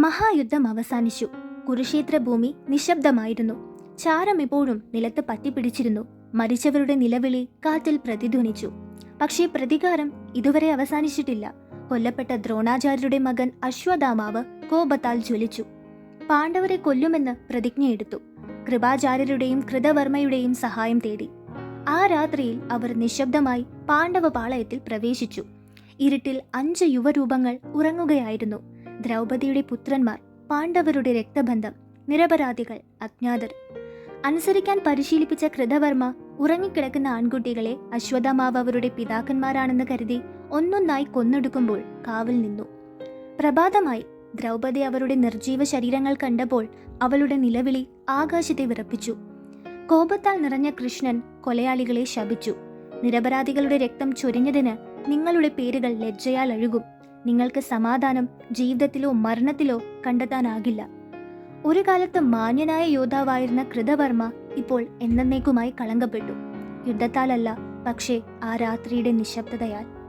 മഹായുദ്ധം അവസാനിച്ചു. കുരുക്ഷേത്ര ഭൂമി നിശബ്ദമായിരുന്നു. ചാരം ഇപ്പോഴും നിലത്ത് പറ്റിപ്പിടിച്ചിരുന്നു. മരിച്ചവരുടെ നിലവിളി കാറ്റിൽ പ്രതിധ്വനിച്ചു. പക്ഷേ പ്രതികാരം ഇതുവരെ അവസാനിച്ചിട്ടില്ല. കൊല്ലപ്പെട്ട ദ്രോണാചാര്യരുടെ മകൻ അശ്വതാമാവ് കോപത്താൽ ജ്വലിച്ചു. പാണ്ഡവരെ കൊല്ലുമെന്ന് പ്രതിജ്ഞയെടുത്തു കൃപാചാര്യരുടെയും കൃതവർമ്മയുടെയും സഹായം തേടി. ആ രാത്രിയിൽ അവർ നിശബ്ദമായി പാണ്ഡവ പാളയത്തിൽ പ്രവേശിച്ചു. ഇരുട്ടിൽ അഞ്ച് യുവരൂപങ്ങൾ ഉറങ്ങുകയായിരുന്നു. ദ്രൗപദിയുടെ പുത്രന്മാർ പാണ്ഡവരുടെ രക്തബന്ധം നിരപരാധികൾ അജ്ഞാതർ. അനുസരിക്കാൻ പരിശീലിപ്പിച്ച കൃതവർമ്മ ഉറങ്ങിക്കിടക്കുന്ന ആൺകുട്ടികളെ അശ്വത്ഥമാവ് അവരുടെ പിതാക്കന്മാരാണെന്ന് കരുതി ഒന്നൊന്നായി കൊന്നെടുക്കുമ്പോൾ കാവൽ നിന്നു. പ്രഭാതമായി ദ്രൗപദി അവരുടെ നിർജീവ ശരീരങ്ങൾ കണ്ടപ്പോൾ അവളുടെ നിലവിളി ആകാശത്തെ വിറപ്പിച്ചു. കോപത്താൽ നിറഞ്ഞ കൃഷ്ണൻ കൊലയാളികളെ ശപിച്ചു. നിരപരാധികളുടെ രക്തം ചൊരിഞ്ഞതിന് നിങ്ങളുടെ പേരുകൾ ലജ്ജയാൽ അഴുകും നിങ്ങൾക്ക് സമാധാനം ജീവിതത്തിലോ മരണത്തിലോ കണ്ടെത്താനാകില്ല. ഒരു കാലത്ത് മാന്യനായ യോദ്ധാവായിരുന്ന കൃതവർമ്മ ഇപ്പോൾ എന്നേക്കുമായി കളങ്കപ്പെട്ടു. യുദ്ധത്താലല്ല പക്ഷേ ആ രാത്രിയുടെ നിശബ്ദതയാൽ.